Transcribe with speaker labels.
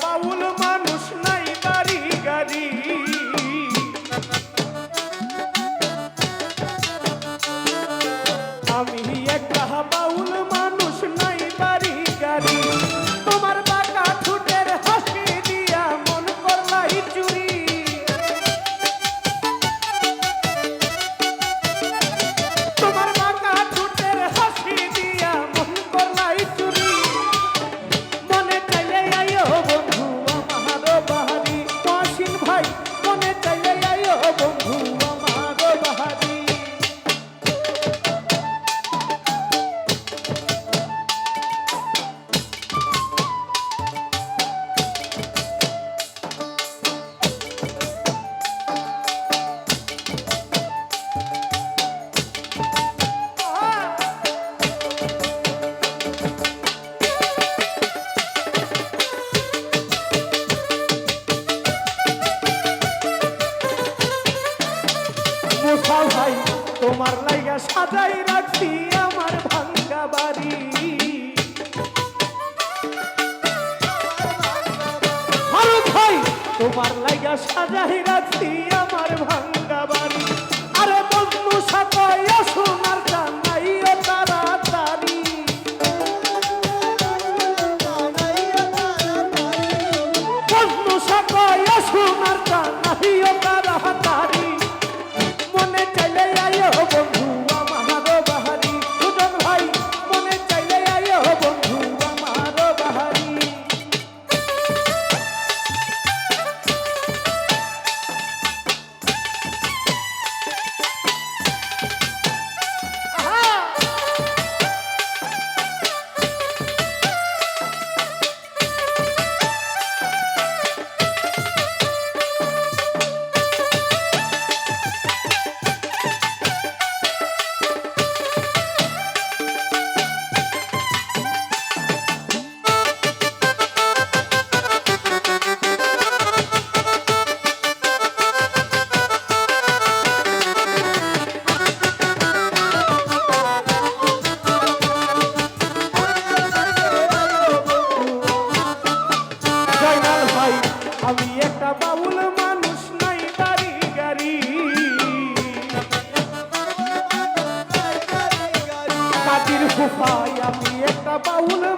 Speaker 1: বাউল মান কোথাও ভাই তোমার লাইগা সাজাই রাখছি আমার ভাঙ্গা বাড়ি। ভাই, তোমার লাইগা সাজাই রাখছি আমার ভাঙ্গা పాయ మీ ఎట్ట బౌలు